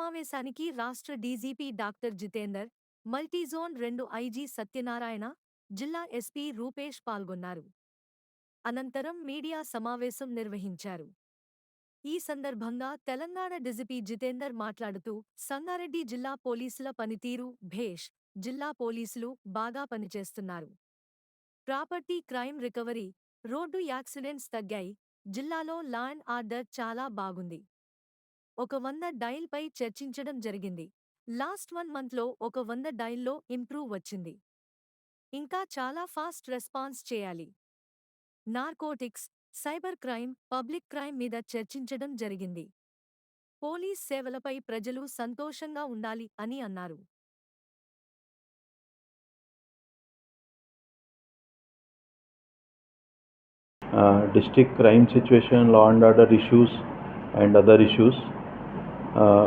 సమావేశానికి రాష్ట్ర DGP doctor Jitender multizone రెండు ఐజీ సత్యనారాయణ జిల్లా ఎస్పీ రూపేష్ పాల్గొన్నారు. అనంతరం మీడియా సమావేశం నిర్వహించారు. ఈ సందర్భంగా తెలంగాణ డీజీపీ జితేందర్ మాట్లాడుతూ సంగారెడ్డి జిల్లా పోలీసుల పనితీరు భేష్ జిల్లా పోలీసులు బాగా పనిచేస్తున్నారు. Property crime recovery road accidents తగ్గాయి జిల్లాలో లా అండ్ ఆర్డర్ చాలా బాగుంది. ఒక వంద డైల్పై చర్చించడం జరిగింది. లాస్ట్ వన్ మంత్లో ఒక వంద డైల్లో ఇంప్రూవ్ వచ్చింది. ఇంకా చాలా ఫాస్ట్ రెస్పాన్స్ చేయాలి. Narcotics cyber crime public crime మీద చర్చించడం జరిగింది. పోలీస్ సేవలపై ప్రజలు సంతోషంగా ఉండాలి అని అన్నారు. District crime situation law and order issues and other issues.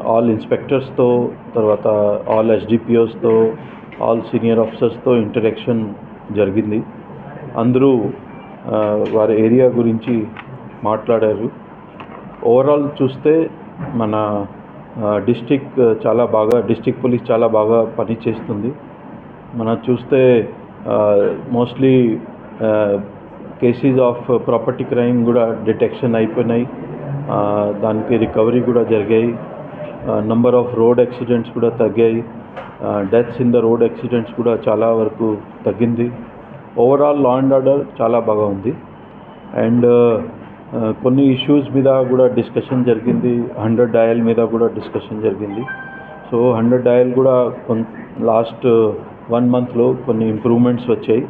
All ఇన్స్పెక్టర్స్తో తర్వాత ఆల్ ఎస్డిపిఓస్తో ఆల్ సీనియర్ ఆఫీసర్స్తో ఇంటరాక్షన్ జరిగింది. అందరూ వారి ఏరియా గురించి మాట్లాడారు. ఓవరాల్ చూస్తే మన డిస్టిక్ చాలా బాగా డిస్టిక్ పోలీస్ చాలా బాగా పనిచేస్తుంది మనం చూస్తే mostly cases of property crime కూడా డిటెక్షన్ అయిపోయినాయి. దానికి రికవరీ కూడా జరిగాయి. నంబర్ ఆఫ్ రోడ్ యాక్సిడెంట్స్ కూడా తగ్గాయి. Deaths in the road accidents కూడా చాలా వరకు తగ్గింది. ఓవరాల్ లా అండ్ ఆర్డర్ చాలా బాగా ఉంది. అండ్ కొన్ని ఇష్యూస్ మీద కూడా డిస్కషన్ జరిగింది. హండ్రెడ్ డయల్ మీద కూడా డిస్కషన్ జరిగింది. సో హండ్రెడ్ డయల్ కూడా కొన్ లాస్ట్ వన్ మంత్లో కొన్ని ఇంప్రూవ్మెంట్స్ వచ్చాయి.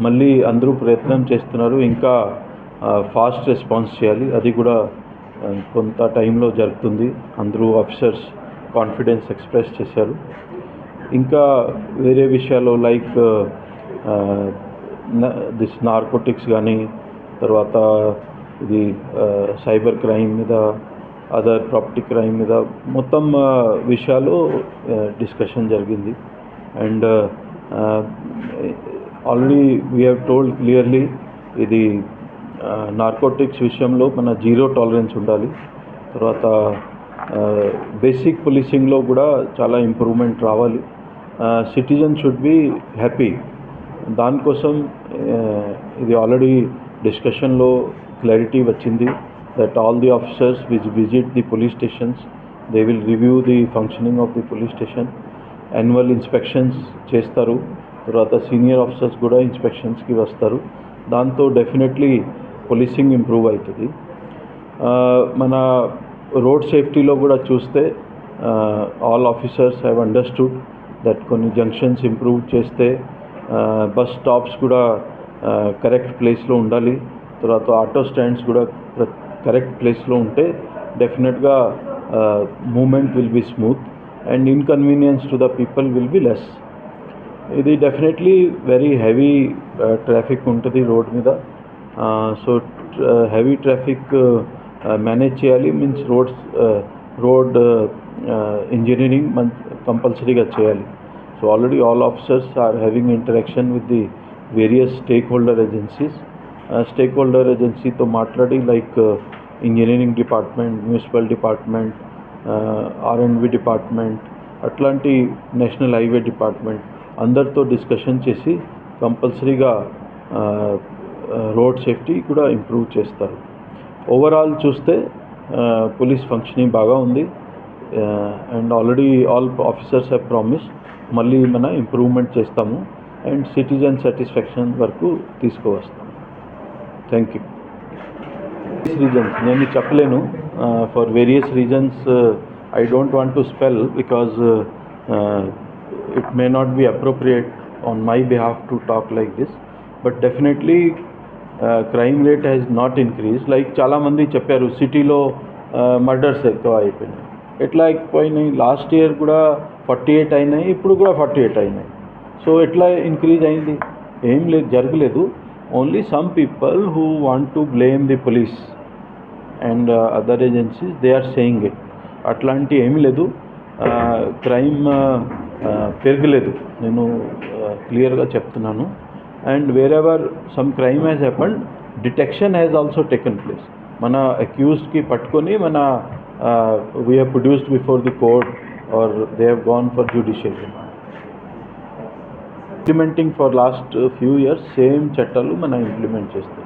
మళ్ళీ అందరూ ప్రయత్నం చేస్తున్నారు. ఇంకా ఫాస్ట్ రెస్పాన్స్ చేయాలి. అది కూడా కొంత టైంలో జరుగుతుంది. అందరూ ఆఫీసర్స్ కాన్ఫిడెన్స్ ఎక్స్ప్రెస్ చేశారు. ఇంకా వేరే విషయాలు లైక్ దిస్ నార్కోటిక్స్ కానీ తర్వాత ఇది uh, సైబర్ క్రైమ్ మీద అదర్ ప్రాపర్టీ క్రైమ్ మీద మొత్తం uh, విషయాలు uh, డిస్కషన్ జరిగింది. And already we have told clearly ఇది నార్కోటిక్స్ విషయంలో మన జీరో టాలరెన్స్ ఉండాలి. తర్వాత బేసిక్ పోలీసింగ్లో కూడా చాలా ఇంప్రూవ్మెంట్ రావాలి. సిటిజన్ షుడ్ బి హ్యాపీ దానికోసం ఇది ఆల్రెడీ డిస్కషన్లో క్లారిటీ వచ్చింది that all the officers which visit the police stations they will review the functioning of the police station annual inspections చేస్తారు. తర్వాత సీనియర్ ఆఫీసర్స్ కూడా ఇన్స్పెక్షన్స్కి వస్తారు. దాంతో డెఫినెట్లీ పోలీసింగ్ ఇంప్రూవ్ అవుతుంది మన రోడ్ సేఫ్టీలో కూడా చూస్తే all officers have understood that కొన్ని జంక్షన్స్ ఇంప్రూవ్ చేస్తే బస్ స్టాప్స్ కూడా కరెక్ట్ ప్లేస్లో ఉండాలి. తర్వాత ఆటో స్టాండ్స్ కూడా కరెక్ట్ ప్లేస్లో ఉంటే డెఫినెట్గా movement will be smooth and inconvenience to the people will be less ఇది డెఫినెట్లీ వెరీ హెవీ ట్రాఫిక్ ఉంటుంది రోడ్ మీద. సో హెవీ ట్రాఫిక్ మేనేజ్ చేయాలి. మీన్స్ రోడ్స్ రోడ్ ఇంజనీరింగ్ మన్ కంపల్సరీగా చేయాలి. So already all officers are having interaction with the various stake holder agencies. Stake holder ఏజెన్సీతో మాట్లాడి like engineering department municipal department R and B department అట్లాంటి national highway department అందరితో discussion చేసి కంపల్సరీగా road safety కూడా improve చేస్తారు. Overall చూస్తే police functioning బాగా ఉంది. And already all officers have promise మళ్ళీ మన ఇంప్రూవ్మెంట్ చేస్తాము. అండ్ సిటిజన్ సాటిస్ఫాక్షన్ వరకు తీసుకువస్తాము. థ్యాంక్ యూ రీజన్స్ నేను చెప్పలేను. For various reasons I don't want to spell because it may not be appropriate on my behalf to talk like this but definitely crime rate has not increase like చాలామంది చెప్పారు సిటీలో murders ఎక్కువ అయిపోయినాయి ఎట్లా ఎక్కువైనాయి last year కూడా forty eight అయినాయి ఇప్పుడు కూడా ఫార్టీ ఎయిట్ అయినాయి. సో ఎట్లా ఇంక్రీజ్ అయింది? ఏం లేదు జరగలేదు. Only some people who want to blame the police and other agencies they are saying it అట్లాంటి ఏమీ లేదు. Uh, క్రైమ్ uh, uh, పెరగలేదు. నేను క్లియర్గా చెప్తున్నాను. And wherever some crime has happened detection has also taken place మన అక్యూజ్డ్కి పట్టుకొని మన we have produced before the court or they have gone for judicial implementing for last few years same చట్టాలు మనం ఇంప్లిమెంట్ చేస్తాం